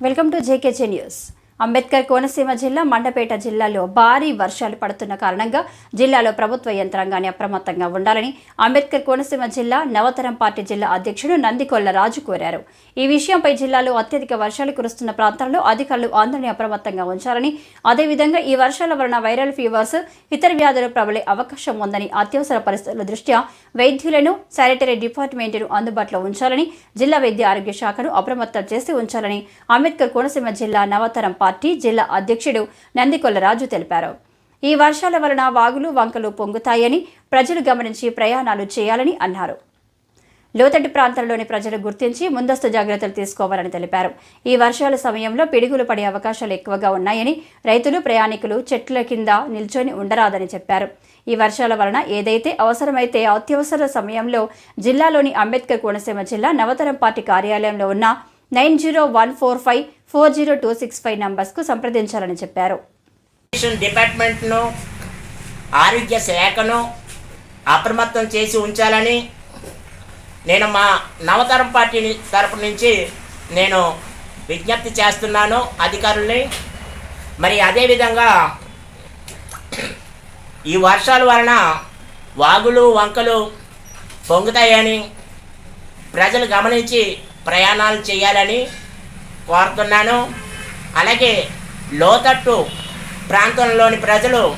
Welcome to JKJ news Ambedkar Konaseema జిల్లా మండపేట జిల్లాలో భారీ వర్షాలు పడుతున్న కారణంగా జిల్లాలో ప్రభుత్వ యంత్రాంగాన్ని అప్రమత్తంగా ఉండాలని అంబేద్కర్ కోనసీమ జిల్లా నవతరం పార్టీ జిల్లా అధ్యక్షుడు నందికొల్ల రాజు కోరారు. ఈ విషయంపై జిల్లాలో అత్యధిక వర్షాలు కురుస్తున్న ప్రాంతాల్లో అధికారులు అందరినీ అప్రమత్తంగా ఉంచాలని అదేవిధంగా ఈ వర్షాల వలన వైరల్ ఫీవర్స్ ఇతర వ్యాధులు ప్రబలే అవకాశం ఉందని అత్యవసర పరిస్థితుల దృష్ట్యా వైద్యులను శానిటరీ డిపార్ట్మెంట్ను అందుబాటులో ఉంచాలని జిల్లా వైద్య ఆరోగ్య శాఖను అప్రమత్తం చేసి ఉంచాలని అంబేద్కర్ కోనసీమ జిల్లా నవతరం పార్టీ జిల్లా అధ్యక్షుడు నందికొల్ల రాజు తెలిపారు. ఈ వర్షాల వలన వాగులు వంకలు పొంగుతాయని ప్రజలు గమనించి ప్రయాణాలు చేయాలని అన్నారు. లోతట్టు ప్రాంతాల్లోని ప్రజలు గుర్తించి ముందస్తు జాగ్రత్తలు తీసుకోవాలని తెలిపారు. ఈ వర్షాల సమయంలో పిడుగులు పడే అవకాశాలు ఎక్కువగా ఉన్నాయని రైతులు ప్రయాణికులు చెట్ల కింద నిల్చొని ఉండరాదని చెప్పారు. ఈ వర్షాల వలన ఏదైతే అవసరమైతే అత్యవసర సమయంలో జిల్లాలోని అంబేద్కర్ కోనసీమ జిల్లా నవతరం పార్టీ కార్యాలయంలో ఉన్న nine zero one four five four zero two six five నంబర్స్కు సంప్రదించాలని చెప్పారు. డిపార్ట్మెంట్ను ఆరోగ్య శాఖను అప్రమత్తం చేసి ఉంచాలని నేను మా నవతరం పార్టీ తరపు నుంచి నేను విజ్ఞప్తి చేస్తున్నాను అధికారుల్ని. మరి అదేవిధంగా ఈ వర్షాల వలన వాగులు వంకలు పొంగుతాయని ప్రజలు గమనించి ప్రయాణాలు చేయాలని కోరుతున్నాను. అలాగే లోతట్టు ప్రాంతంలోని ప్రజలు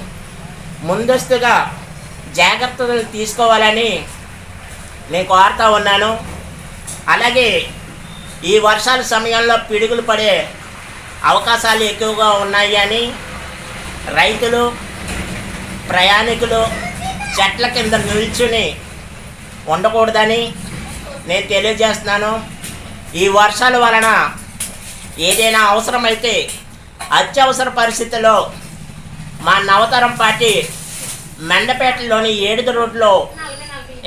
ముందస్తుగా జాగ్రత్తలు తీసుకోవాలని నేను కోరుతా ఉన్నాను. అలాగే ఈ వర్షాల సమయంలో పిడుగులు పడే అవకాశాలు ఎక్కువగా ఉన్నాయి అని రైతులు ప్రయాణికులు చెట్ల కింద నిల్చుని ఉండకూడదని నేను తెలియజేస్తున్నాను. ఈ వర్షాల వలన ఏదైనా అవసరమైతే అత్యవసర పరిస్థితుల్లో మా నవతరం పార్టీ మెండపేటలోని ఏడుద రోడ్లో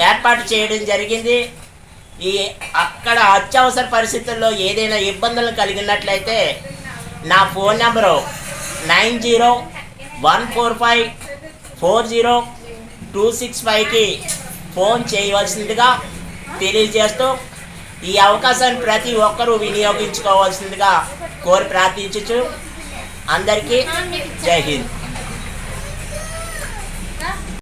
ఏర్పాటు చేయడం జరిగింది. ఈ అక్కడ అత్యవసర పరిస్థితుల్లో ఏదైనా ఇబ్బందులు కలిగినట్లయితే నా phone number nine zero one four five four zero two six ఫైవ్కి ఫోన్ చేయవలసిందిగా తెలియజేస్తూ ఈ అవకాశాన్ని ప్రతి ఒక్కరూ వినియోగించుకోవాల్సిందిగా కోరి ప్రార్థించచ్చు అందరికీ జై హింద్.